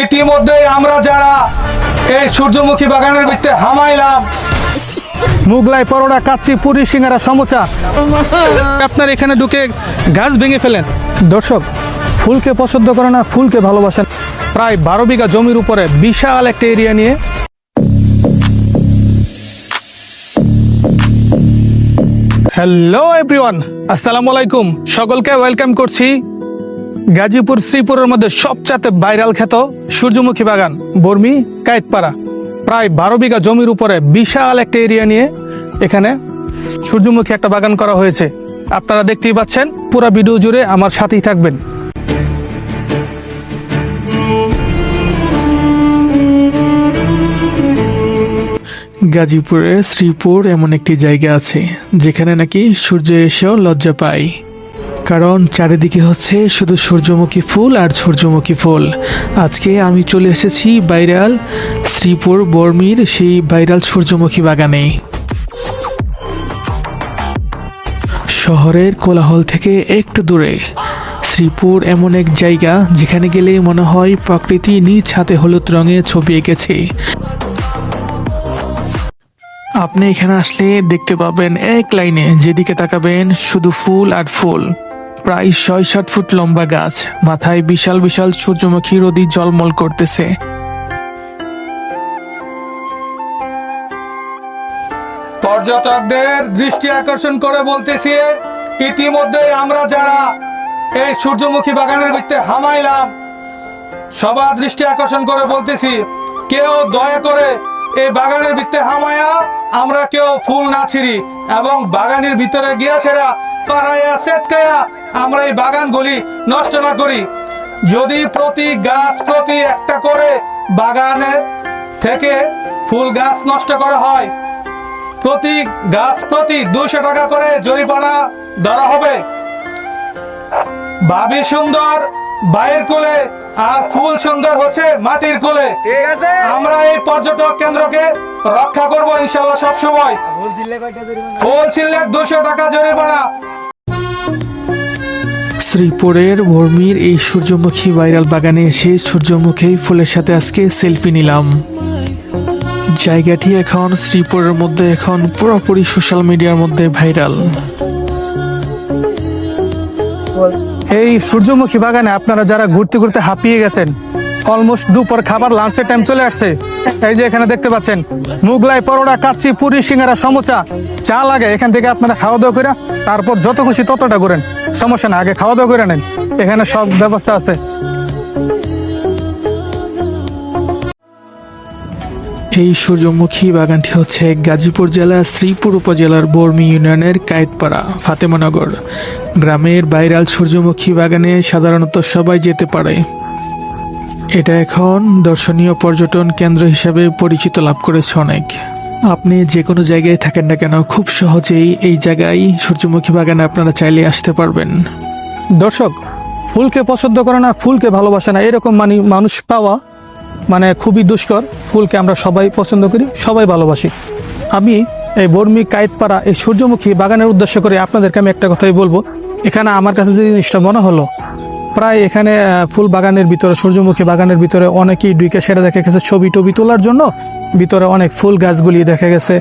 ইতিমধ্যে আমরা যারা এই সূর্যমুখী বাগানের ভিত্তে হামাইলাম, মুগলাই পরোটা কাচ্চি, পুরি, সিঙ্গারা, সমোচা, আপনার এখানে ঢুকে গাছ ভেঙে ফেলেন। দর্শক, ফুলকে পছন্দ করে না, ফুলকে ভালোবাসেন। প্রায় বারো বিঘা জমির উপরে বিশাল একটা এরিয়া নিয়ে হ্যালো এভরিওয়ান আসসালামু আলাইকুম। সকলকে ওয়েলকাম করছি গাজীপুর শ্রীপুরের মধ্যে সবচাইতে ভাইরাল খ্যাত সূর্যমুখী বাগান, বর্মি কায়েতপাড়া। প্রায় বারো বিঘা জমির উপরে বিশাল একটা এরিয়া নিয়ে এখানে সূর্যমুখী একটা বাগান করা হয়েছে। আপনারা দেখতেই পাচ্ছেন, পুরো ভিডিও জুড়ে আমার সাথেই থাকবেন। গাজীপুরে শ্রীপুর এমন একটি জায়গা আছে, যেখানে নাকি সূর্য এসেও লজ্জা পায়। কারণ চারিদিকে হচ্ছে শুধু সূর্যমুখী ফুল আর সূর্যমুখী ফুল। আজকে আমি চলে এসেছি বাইরাল শ্রীপুর বর্মির সেই বাইরাল সূর্যমুখী বাগানে। শহরের কোলাহল থেকে একটু দূরে। শ্রীপুর এমন এক জায়গা যেখানে গেলে মনে হয় প্রকৃতি নিজ হাতে হলুদ রঙে ছবি এঁকেছে। আপনি এখানে আসলে দেখতে পাবেন এক লাইনে যেদিকে তাকাবেন শুধু ফুল আর ফুল। প্রায় ছয় সাত ফুট লম্বা গাছ। মাথায় বিশাল বিশাল সূর্যমুখী রোদি জলমল করতেছে। পর্যটকদের দৃষ্টি আকর্ষণ করে বলতেছি ইতিমধ্যে আমরা যারা এই সূর্যমুখী বাগানের ভিত্তে হামাইলাম, সবার দৃষ্টি আকর্ষণ করে বলতেছি, কেউ দয়া করে এই বাগানের ভিত্তে হামায়া, আমরা কেউ ফুল না ছিঁড়ি। এবং বাগানের ভিতরে গিয়া সেরা পাড়াইয়া সেটকায়া আমরা এই বাগানগুলি নষ্ট না করি। যদি প্রতি গাছ প্রতি একটা করে বাগানে থেকে ফুল গাছ নষ্ট করা হয় প্রতি গাছ প্রতি দুশো টাকা করে জরিমানা ধরা হবে। ভাবি সুন্দর বাইরের কোলে আর ফুল সুন্দর হচ্ছে মাটির কোলে। আমরা এই পর্যটক কেন্দ্রকে রক্ষা করব ইনশাল্লাহ সব সময়। ফুল ছিললে দুশো টাকা জরিমানা। শ্রীপুরের বর্মির এই সূর্যমুখী ভাইরাল বাগানে এসে সূর্যমুখী ফুলের সাথে আজকে সেলফি নিলাম। জায়গাটি এখন শ্রীপুরের মধ্যে এখন পুরোপুরি সোশ্যাল মিডিয়ার মধ্যে ভাইরাল। এই সূর্যমুখী বাগানে আপনারা যারা ঘুরতে ঘুরতে হাঁপিয়ে গেছেন অলমোস্ট দুপুর খাবার লাঞ্চের টাইম চলে আসছে। এই যে এখানে দেখতে পাচ্ছেন, মুগলাই পরোটা, কাচ্চি, পুরি, সিঙ্গারা, সমোচা, চা লাগে। এখান থেকে আপনারা খাওয়া দাওয়া করে তারপর যত খুশি ততটা করেন। সমস্যা না, আগে খাওয়া দাওয়া করে নেন। এখানে সব ব্যবস্থা আছে। এই সূর্যমুখী বাগানটি হচ্ছে গাজীপুর জেলার শ্রীপুর উপজেলার বর্মি ইউনিয়নের কায়েতপাড়া, ফাতেমানগর। গ্রামের বাইরাল সূর্যমুখী বাগানে সাধারণত সবাই যেতে পারে। এটা এখন দর্শনীয় পর্যটন কেন্দ্র হিসাবে পরিচিত লাভ করেছে অনেক। আপনি যে কোনো জায়গায় থাকেন না কেন, খুব সহজেই এই জায়গায় সূর্যমুখী বাগানে আপনারা চাইলে আসতে পারবেন। দর্শক, ফুলকে পছন্দ করে না, ফুলকে ভালোবাসে না, এরকম মানে মানুষ পাওয়া মানে খুবই দুষ্কর। ফুলকে আমরা সবাই পছন্দ করি, সবাই ভালোবাসি। আমি এই বর্মি কায়েতপাড়া এই সূর্যমুখী বাগানের উদ্দেশ্য করে আপনাদেরকে আমি একটা কথাই বলব। এখানে আমার কাছে যে জিনিসটা মনে হলো প্রায় এখানে ফুল বাগানের ভিতরে, সূর্যমুখী বাগানের ভিতরে অনেকেই ডুইকে সেটা দেখা গেছে, ছবি টবি তোলার জন্য ভিতরে অনেক ফুল গাছগুলি দেখা গেছে,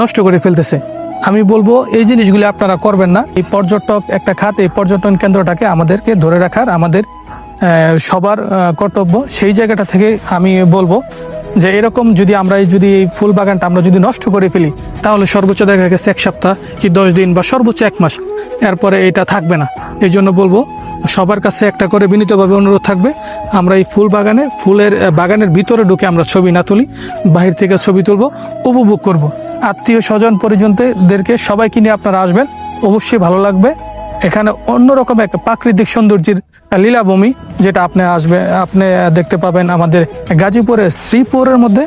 নষ্ট করে ফেলতেছে। আমি বলব, এই জিনিসগুলি আপনারা করবেন না। এই পর্যটক, একটা খাত, এই পর্যটন কেন্দ্রটাকে আমাদেরকে ধরে রাখার আমাদের সবার কর্তব্য। সেই জায়গাটা থেকে আমি বলব যে, এরকম যদি আমরা যদি এই ফুল বাগানটা আমরা যদি নষ্ট করে ফেলি, তাহলে সর্বোচ্চ দেখা গেছে এক সপ্তাহ কি দশ দিন বা সর্বোচ্চ এক মাস। এরপরে এটা থাকবে না। এই জন্য বলব সবার কাছে একটা করে বিনীতভাবে অনুরোধ থাকবে। আমরা এই ফুল বাগানে, ফুলের বাগানের ভিতরে ঢুকে আমরা ছবি না তুলি, বাহির থেকে ছবি তুলবো, উপভোগ করব। আত্মীয় স্বজন পরিজনদেরকে সবাইকে নিয়ে আপনারা আসবেন, অবশ্যই ভালো লাগবে। এখানে অন্যরকম একটা প্রাকৃতিক সৌন্দর্যের লীলাভূমি, যেটা আপনি আসবে, আপনি দেখতে পাবেন আমাদের গাজীপুরের শ্রীপুরের মধ্যে,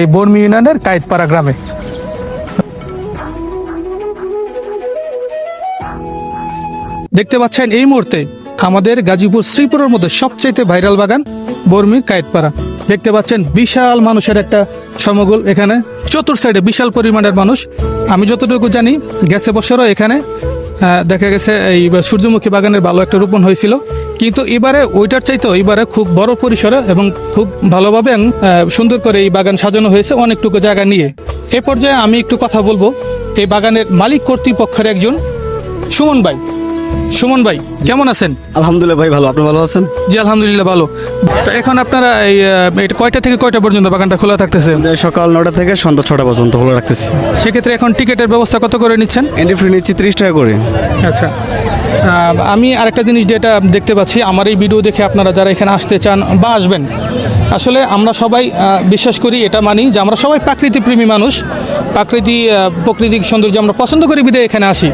এই বর্মি ইউনিয়নের কায়েতপাড়া গ্রামে। দেখতে পাচ্ছেন এই মুহূর্তে আমাদের গাজীপুর শ্রীপুরের মধ্যে সবচাইতে ভাইরাল বাগান বর্মি কায়েতপাড়া। দেখতে পাচ্ছেন বিশাল মানুষের একটা সমগোল এখানে। চতুর সাইডে বিশাল পরিমাণের মানুষ। আমি যতটুকু জানি, গেছে বছরও এখানে। দেখা গেছে এই সূর্যমুখী বাগানের ভালো একটা রোপণ হয়েছিল। কিন্তু এবারে ওইটার চাইতে এবারে খুব বড় পরিসরে এবং খুব ভালোভাবে সুন্দর করে এই বাগান সাজানো হয়েছে অনেকটুকু জায়গা নিয়ে। এ পর্যায়ে আমি একটু কথা বলব। এই বাগানের মালিক কর্তৃপক্ষের একজন সুমন ভাই। সুমন ভাই কেমন আছেন? আলহামদুলিল্লাহ ভাই ভালো। আপনি ভালো আছেন? জি আলহামদুলিল্লাহ ভালো। তো এখন আপনারা এই এটা কয়টা থেকে কয়টা পর্যন্ত বাগানটা খোলা থাকতেছে? সকাল নটা থেকে সন্ধ্যা ছটা পর্যন্ত খোলা রাখতেছি। সেক্ষেত্রে এখন টিকিটের ব্যবস্থা কত করে নিচ্ছেন? এন্ট্রি ফ্রি নিচ্ছি ত্রিশ টাকা করে। আচ্ছা। আমি আরেকটা জিনিস যেটা দেখতে পাচ্ছি আমার এই ভিডিও দেখে আপনারা যারা এখানে আসতে চান বা আসবেন আসলে আমরা সবাই বিশ্বাস করি, এটা মানি যে আমরা সবাই প্রাকৃতিক প্রেমী মানুষ প্রাকৃতিক প্রকৃতিক সৌন্দর্য আমরা পছন্দ করি বিদে এখানে আসি।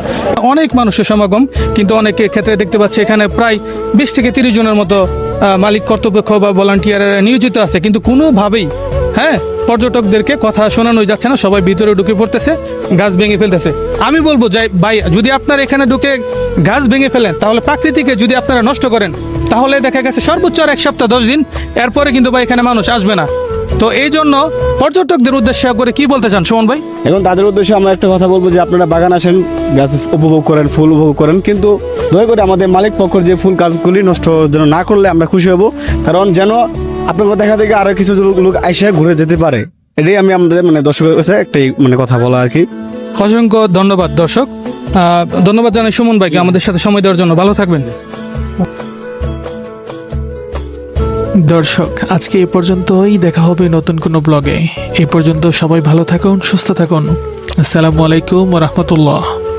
অনেক মানুষের সমাগম, কিন্তু অনেকের ক্ষেত্রে দেখতে পাচ্ছি এখানে প্রায় বিশ থেকে তিরিশ জনের মতো মালিক, কর্তৃপক্ষ বা ভলান্টিয়ার নিয়োজিত আছে। কিন্তু কোনোভাবেই হ্যাঁ পর্যটকদেরকে কথা শোনানো যাচ্ছে না, সবাই ভিতরে ঢুকে পড়তেছে, গাছ ভেঙে ফেলতেছে। আমি বলব, যাই, ভাই, যদি আপনারা এখানে ঢুকে গাছ ভেঙে ফেলেন, তাহলে প্রাকৃতিকে যদি আপনারা নষ্ট করেন, তাহলে দেখা গেছে সর্বোচ্চ আর এক সপ্তাহ, দশ দিন, এরপরে কিন্তু ভাই এখানে মানুষ আসবে না। তো এই জন্য পর্যটকদের উদ্দেশ্য করে কি বলতে চান, সুমন ভাই? এখন তাদের উদ্দেশ্যে আমরা একটা কথা বলব যে, আপনারা বাগান আসেন, গাছ উপভোগ করেন, ফুল উপভোগ করেন, কিন্তু দয়া করে আমাদের মালিক পক্ষের যে ফুল গাছগুলি নষ্ট যেন না করলে আমরা খুশি হব। কারণ যেন আপনাকে দেখা থেকে আরও কিছু লোক এসে ঘুরে যেতে পারে। এটাই আমি আমাদের মানে দর্শকের কাছে একটাই মানে কথা বলা আর কি। অসংখ্য ধন্যবাদ, দর্শক। ধন্যবাদ জানাই সুমন ভাইকে আমাদের সাথে সময় দেওয়ার জন্য। ভালো থাকবেন। দর্শক, আজকে এ পর্যন্তই দেখা হবে নতুন কোনো ব্লগে। এই পর্যন্ত সবাই ভালো থাকুন, সুস্থ থাকুন। আসসালামু আলাইকুম রহমতুল্লাহ।